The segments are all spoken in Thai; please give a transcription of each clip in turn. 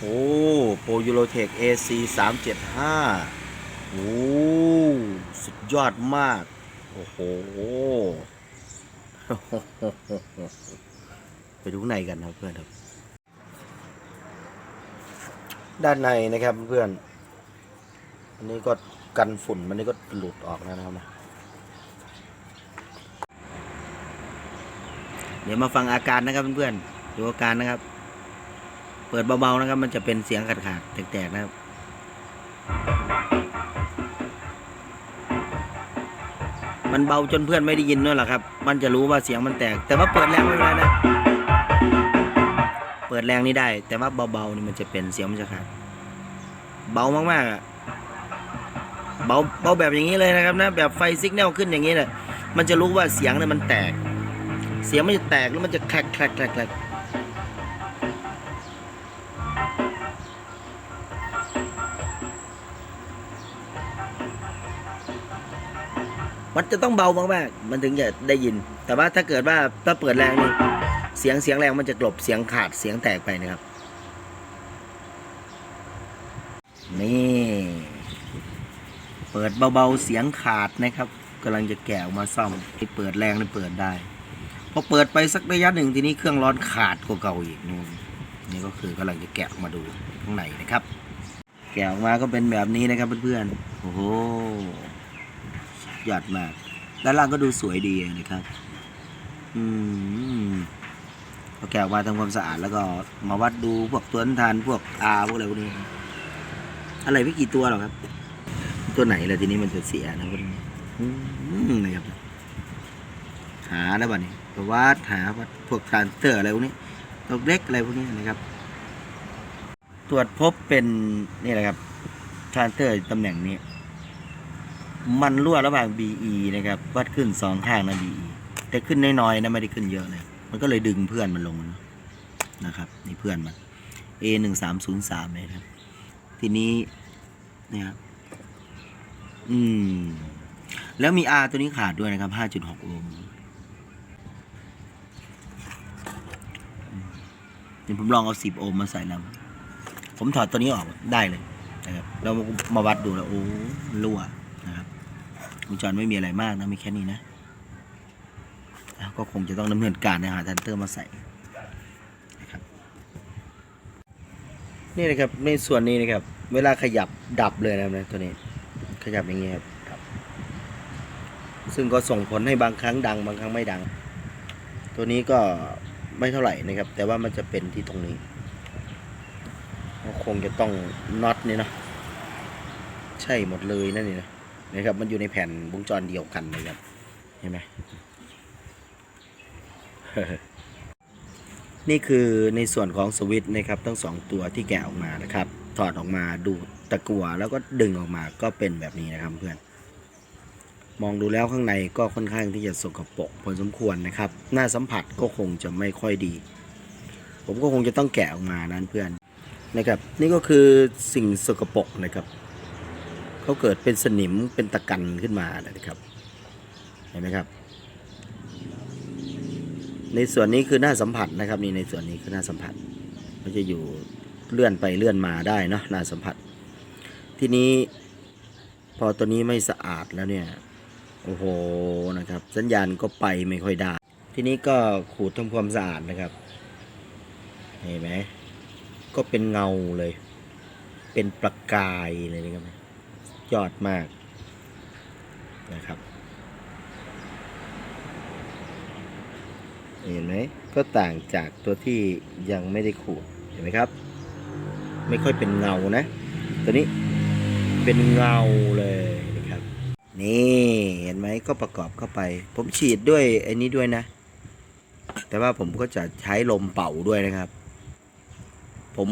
โอ้โปรยูโรเทค AC 3 7 5 โอ้สุดยอดมาก โอ้โห ไปดูในกันครับเพื่อนครับ ด้านในนะครับเพื่อน อันนี้ก็กันฝุ่น มันนี่ก็หลุดออกแล้วนะครับนะเดี๋ยวมาฟังอาการนะครับเพื่อนๆดูอาการนะครับ เปิดเบาๆนะครับ มันจะเป็นเสียงขาดๆแตกๆนะครับมันเบาจนเพื่อนไม่ได้ยินด้วยหรอครับ มันจะรู้ว่าเสียงมันแตก แต่ว่าเปิดแรงไม่เป็นไรนะ เปิดแรงนี่ได้ แต่ว่าเบาๆนี่มันจะเป็นเสียงมันจะขาด เบามากๆอะ เบาเบาแบบอย่างนี้เลยนะครับนะ แบบไฟซิกแนลขึ้นอย่างนี้เลยมันจะรู้ว่าเสียงเนี่ยมันแตก เสียงมันจะแตกแล้วมันจะแคลกแคลกแคลก มันจะต้องเบามากๆ มันถึงจะได้ยิน แต่ว่าถ้าเกิดว่าถ้าเปิดแรงนี่เสียงเสียงแรงมันจะกลบเสียงขาดเสียงแตกไปนะครับ นี่ เปิดเบาๆเสียงขาดนะครับกำลังจะแกะออกมาซ่อมที่เปิดแรงนี่เปิดได้พอเปิดไปสักระยะหนึ่งทีนี้เครื่องร้อนขาดกว่าเก่าอีกนู่นนี่ก็คือกำลังจะแกะออกมาดูข้างในนะครับ แกะออกมาก็เป็นแบบนี้นะครับเพื่อนๆโอ้โห ยอดมาก ด้านล่างก็ดูสวยดีนะครับ อืมพอแกะออกมาทำความสะอาดแล้วก็มาวัดดูพวกตัวทานพวกอาพวกอะไรพวกนี้ อะไรไม่กี่ตัวหรอกครับ ตัวไหนล่ะทีนี้มันจะเสียนะพวกนี้อนะครับ หาแล้วบ้านี้วัดหาวัดพวกทรานเตอร์อะไรพวกนี้ตัวเล็กอะไรพวกนี้นะครับ ตรวจพบเป็นนี่แหละครับทรานเตอร์ตำแหน่งนี้ มันรั่วระหว่าง BE นะครับวัดขึ้นสองข้างนะ BE แต่ขึ้นน้อยๆนะไม่ได้ขึ้นเยอะเลย มันก็เลยดึงเพื่อนมันลงนะครับนี่เพื่อนมัน A หนึ่งสามศูนย์สามเลยครับ ทีนี้เนี่ยครับอืม แล้วมี R ตัวนี้ขาดด้วยนะครับ5.6โอห์มเดี๋ยวผมลองเอา10โอห์มมาใส่แล้วผมถอดตัวนี้ออกได้เลยนะครับเรามาวัดดูแล้วโอ้รั่ว ครับวงจรไม่มีอะไรมากนะมีแค่นี้นะก็คงจะต้องดำเนินการนะหาทันเตอร์มาใส่นะครับนี่นะครับในส่วนนี้นะครับ เวลาขยับดับเลยนะครับนะตัวนี้ขยับอย่างเงี้ยครับซึ่งก็ส่งผลให้บางครั้งดังบางครั้งไม่ดัง ตัวนี้ก็ไม่เท่าไหร่นะครับ แต่ว่ามันจะเป็นที่ตรงนี้ก็คงจะต้องน็อตนี่นะใช่หมดเลยนั่นนี่นะ นะครับมันอยู่ในแผ่นวงจรเดียวกันนะครับเห็นไหมนี่คือในส่วนของสวิตช์นะครับทั้งสองตัวที่แกะออกมานะครับ ถอดออกมาดูตะกัวแล้วก็ดึงออกมาก็เป็นแบบนี้นะครับเพื่อนมองดูแล้วข้างในก็ค่อนข้างที่จะสกปรกพอสมควรนะครับหน้าสัมผัสก็คงจะไม่ค่อยดี ผมก็คงจะต้องแกะออกมานั้นเพื่อนนะครับ นี่ก็คือสิ่งสกปรกนะครับ เขาเกิดเป็นสนิมเป็นตะกันขึ้นมานะครับ เห็นไหมครับ ในส่วนนี้คือหน้าสัมผัสนะครับนี่ในส่วนนี้คือหน้าสัมผัสมันจะอยู่เลื่อนไปเลื่อนมาได้เนอะหน้าสัมผัส ทีนี้พอตัวนี้ไม่สะอาดแล้วเนี่ยโอ้โหนะครับ สัญญาณก็ไปไม่ค่อยได้ ทีนี้ก็ขูดทำความสะอาดนะครับเห็นไหมก็เป็นเงาเลย เป็นประกายเลยนะครับ ยอดมากนะครับเห็นไหมก็ต่างจากตัวที่ยังไม่ได้ขูดเห็นไหมครับ ไม่ค่อยเป็นเงานะ ตัวนี้เป็นเงาเลยนะครับ นี่เห็นไหมก็ประกอบเข้าไป ผมฉีดด้วยไอ้นี้ด้วยนะ แต่ว่าผมก็จะใช้ลมเป่าด้วยนะครับ ผม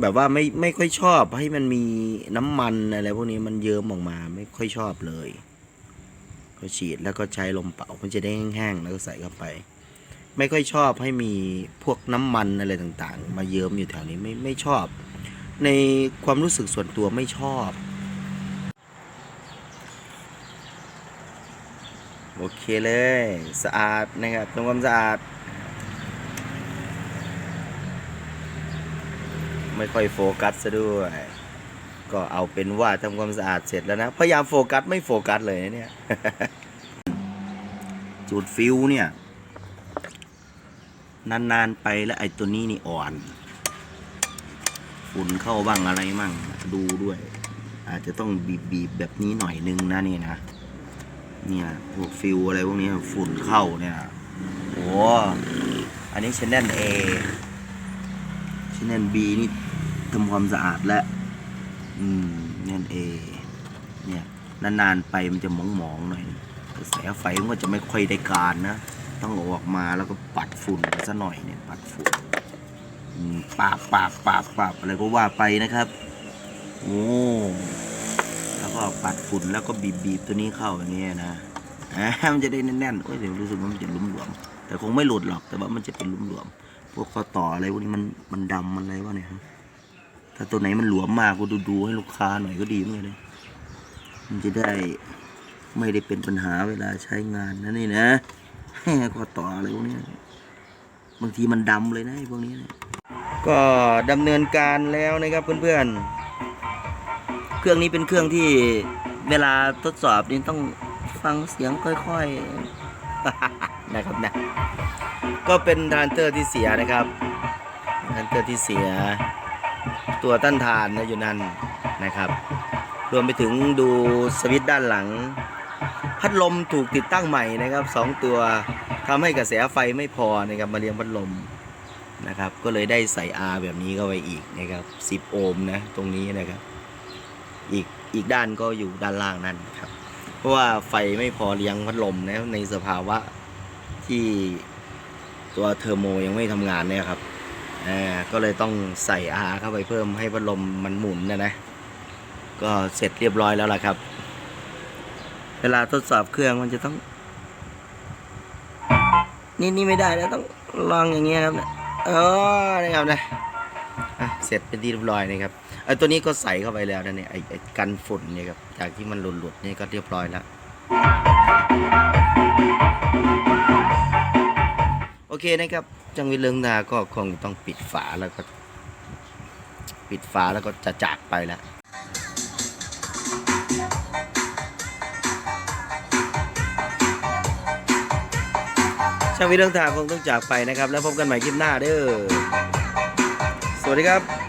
แบบว่าไม่ไม่ค่อยชอบให้มันมีน้ำมันอะไรพวกนี้มันเยิ้มออกมาไม่ค่อยชอบเลยก็ฉีดแล้วก็ใช้ลมเป่ามันจะได้แห้งๆแล้วก็ใส่เข้าไป ไม่ค่อยชอบให้มีพวกน้ำมันอะไรต่างๆ มาเยิ้มอยู่แถวนี้ไม่ไม่ชอบ ในความรู้สึกส่วนตัวไม่ชอบ โอเคเลย สะอาดนะครับทำความสะอาด ไม่ค่อยโฟกัสซะด้วย ก็เอาเป็นว่าทำความสะอาดเสร็จแล้วนะ พยายามโฟกัสไม่โฟกัสเลยเนี่ย จุดฟิวเนี่ย นานๆไปแล้วไอ้ตัวนี้นี่อ่อน ฝุ่นเข้าบ้างอะไรมั่ง ดูด้วย อาจจะต้องบีบๆแบบนี้หน่อยนึงนะนี่นะ เนี่ยพวกฟิวอะไรพวกนี้ฝุ่นเข้าเนี่ยโอ้อันนี้ชแนล A ชแนล B นี่ ทำความสะอาดแล้วอืมเนี่ย A เนี่ยนานๆไปมันจะหมองๆหน่อยกระแสไฟมันก็จะไม่ค่อยได้การนะ ต้องออกมาแล้วก็ปัดฝุ่นซะหน่อยเนี่ยปัดฝุ่นปาบปาบปาบปาบอะไรก็ว่าไปนะครับโอ้แล้วก็ปัดฝุ่นแล้วก็บีบบีบตัวนี้เข้าอย่างเงี้ยนะอ่ามันจะได้แน่นๆโอ้ยเดี๋ยวรู้สึกว่ามันจะลุ่มหลวม แต่คงไม่หลุดหรอกแต่ว่ามันจะเป็นลุ่มหลวมพวกข้อต่ออะไรพวกนี้มันมันดำมันอะไรวะเนี่ยฮะ ถ้าตัวไหนมันหลวมมากก็ดูดูๆให้ลูกค้าหน่อยก็ดีเหมือนกันเลยมันจะได้ไม่ได้เป็นปัญหาเวลาใช้งานนะนี่นะข้อต่ออะไรพวกนี้บางทีมันดำเลยนะพวกนี้นะก็ดำเนินการแล้วนะครับเพื่อนๆ เครื่องนี้เป็นเครื่องที่เวลาทดสอบนี่ต้องฟังเสียงค่อยๆนะครับนะ ก็เป็นทรานเตอร์ที่เสียนะครับทรานเตอร์ที่เสีย ตัวต้านทานนะอยู่นั่นนะครับ รวมไปถึงดูสวิตช์ด้านหลัง พัดลมถูกติดตั้งใหม่นะครับสองตัวทำให้กระแสไฟไม่พอนะครับมาเลี้ยงพัดลมนะครับ ก็เลยได้ใส่ R แบบนี้เข้าไปอีกนะครับ 10 โอห์มนะตรงนี้นะครับ อีกอีกด้านก็อยู่ด้านล่างนั่นครับ เพราะว่าไฟไม่พอเลี้ยงพัดลมนะในสภาวะที่ตัวเทอร์โมยังไม่ทำงานเนี่ยครับ อ่าก็เลยต้องใส่ R เข้าไปเพิ่มให้พัดลมมันหมุนนะนะ ก็เสร็จเรียบร้อยแล้วล่ะครับ เวลาทดสอบเครื่องมันจะต้อง นี่นี่ไม่ได้แล้วต้องลองอย่างเงี้ยครับเนี่ยเออนะครับนะอะเสร็จเป็นที่เรียบร้อยนะครับไอ้ตัวนี้ก็ใส่เข้าไปแล้วนะเนี่ยไอ้ไอ้กันฝุ่นเนี่ยครับจากที่มันหลุดๆนี่ก็เรียบร้อยแล้วโอเคนะครับ จังวิเลิงนาก็คงต้องปิดฝาแล้วก็ ปิดฝาแล้วก็จะจากไปแล้วช่างวิเรื่องทางคงต้องจากไปนะครับ แล้วพบกันใหม่คลิปหน้าเด้อ สวัสดีครับ